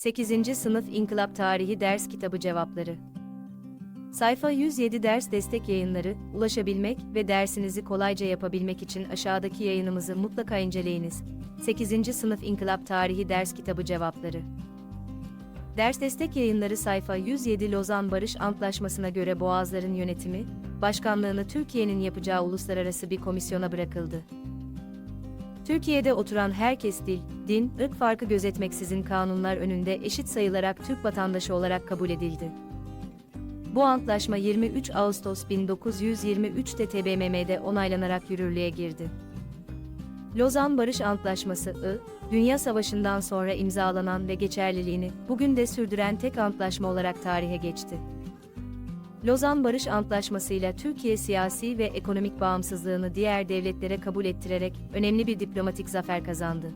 8. Sınıf İnkılap Tarihi Ders Kitabı Cevapları Sayfa 107 Ders Destek Yayınları, ulaşabilmek ve dersinizi kolayca yapabilmek için aşağıdaki yayınımızı mutlaka inceleyiniz. 8. Sınıf İnkılap Tarihi Ders Kitabı Cevapları Ders Destek Yayınları sayfa 107 Lozan Barış Antlaşması'na göre Boğazların yönetimi, başkanlığını Türkiye'nin yapacağı uluslararası bir komisyona bırakıldı. Türkiye'de oturan herkes dil, din, ırk farkı gözetmeksizin kanunlar önünde eşit sayılarak Türk vatandaşı olarak kabul edildi. Bu antlaşma 23 Ağustos 1923'te TBMM'de onaylanarak yürürlüğe girdi. Lozan Barış Antlaşması I, Dünya Savaşı'ndan sonra imzalanan ve geçerliliğini bugün de sürdüren tek antlaşma olarak tarihe geçti. Lozan Barış Antlaşması ile Türkiye siyasi ve ekonomik bağımsızlığını diğer devletlere kabul ettirerek önemli bir diplomatik zafer kazandı.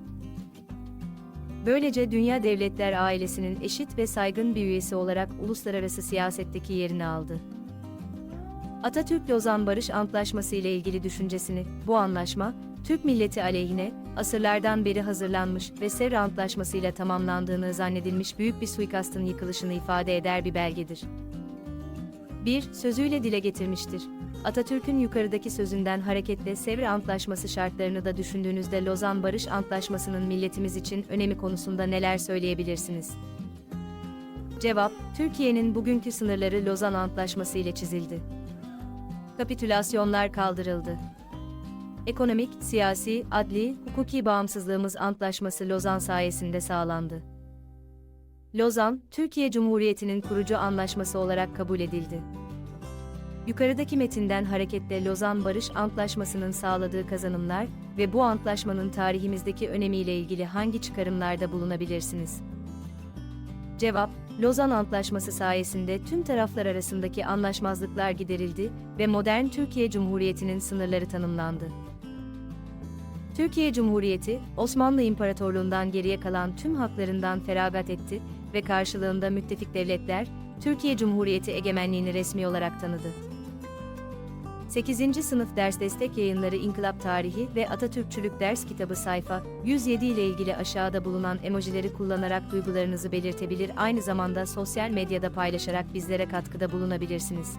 Böylece dünya devletler ailesinin eşit ve saygın bir üyesi olarak uluslararası siyasetteki yerini aldı. Atatürk Lozan Barış Antlaşması ile ilgili düşüncesini, bu anlaşma, Türk milleti aleyhine, asırlardan beri hazırlanmış ve Sevr Antlaşması ile tamamlandığını zannedilmiş büyük bir suikastın yıkılışını ifade eder bir belgedir. 1. Sözüyle dile getirmiştir. Atatürk'ün yukarıdaki sözünden hareketle Sevr Antlaşması şartlarını da düşündüğünüzde Lozan Barış Antlaşması'nın milletimiz için önemi konusunda neler söyleyebilirsiniz? Cevap, Türkiye'nin bugünkü sınırları Lozan Antlaşması ile çizildi. Kapitülasyonlar kaldırıldı. Ekonomik, siyasi, adli, hukuki bağımsızlığımız antlaşması Lozan sayesinde sağlandı. Lozan, Türkiye Cumhuriyeti'nin kurucu anlaşması olarak kabul edildi. Yukarıdaki metinden hareketle Lozan Barış Antlaşması'nın sağladığı kazanımlar ve bu antlaşmanın tarihimizdeki önemiyle ilgili hangi çıkarımlarda bulunabilirsiniz? Cevap, Lozan Antlaşması sayesinde tüm taraflar arasındaki anlaşmazlıklar giderildi ve modern Türkiye Cumhuriyeti'nin sınırları tanımlandı. Türkiye Cumhuriyeti, Osmanlı İmparatorluğundan geriye kalan tüm haklarından feragat etti ve karşılığında müttefik devletler, Türkiye Cumhuriyeti egemenliğini resmi olarak tanıdı. 8. Sınıf Ders Destek Yayınları İnkılap Tarihi ve Atatürkçülük Ders Kitabı sayfa 107 ile ilgili aşağıda bulunan emojileri kullanarak duygularınızı belirtebilir aynı zamanda sosyal medyada paylaşarak bizlere katkıda bulunabilirsiniz.